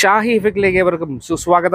शाही इफक्टर सुस्वागत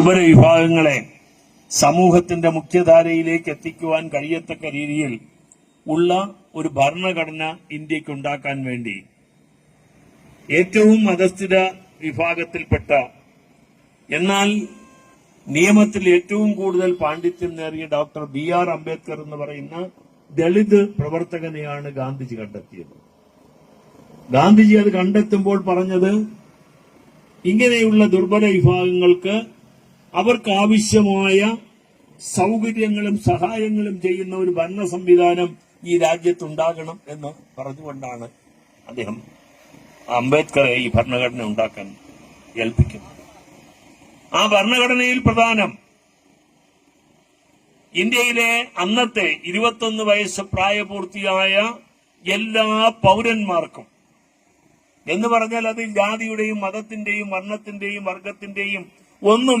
ദുർബല വിഭാഗങ്ങളെ സമൂഹത്തിന്റെ മുഖ്യധാരയിലേക്ക് എത്തിക്കുവാൻ കഴിയത്തക്ക രീതിയിൽ ഉള്ള ഒരു ഭരണഘടന ഇന്ത്യയ്ക്ക് ഉണ്ടാക്കാൻ വേണ്ടി ഏറ്റവും മതസ്ഥിര വിഭാഗത്തിൽപ്പെട്ട എന്നാൽ നിയമത്തിൽ ഏറ്റവും കൂടുതൽ പാണ്ഡിത്യം നേറിയ ഡോക്ടർ ബി ആർ അംബേദ്കർ എന്ന് പറയുന്ന ദളിത് പ്രവർത്തകനെയാണ് ഗാന്ധിജി കണ്ടെത്തിയത്. ഗാന്ധിജി അത് കണ്ടെത്തുമ്പോൾ പറഞ്ഞത് ഇങ്ങനെയുള്ള ദുർബല വിഭാഗങ്ങൾക്ക് അവർക്ക് ആവശ്യമായ സൗകര്യങ്ങളും സഹായങ്ങളും ചെയ്യുന്ന ഒരു ഭരണ സംവിധാനം ഈ രാജ്യത്തുണ്ടാകണം എന്ന് പറഞ്ഞുകൊണ്ടാണ് അദ്ദേഹം അംബേദ്കറെ ഈ ഭരണഘടന ഉണ്ടാക്കാൻ ഏൽപ്പിക്കുന്നത്. ആ ഭരണഘടനയിൽ പ്രധാനം ഇന്ത്യയിലെ അന്നത്തെ ഇരുപത്തൊന്ന് വയസ്സ് പ്രായപൂർത്തിയായ എല്ലാ പൗരന്മാർക്കും എന്ന് പറഞ്ഞാൽ അത് ജാതിയുടെയും മതത്തിന്റെയും വർണത്തിന്റെയും വർഗത്തിന്റെയും ഒന്നും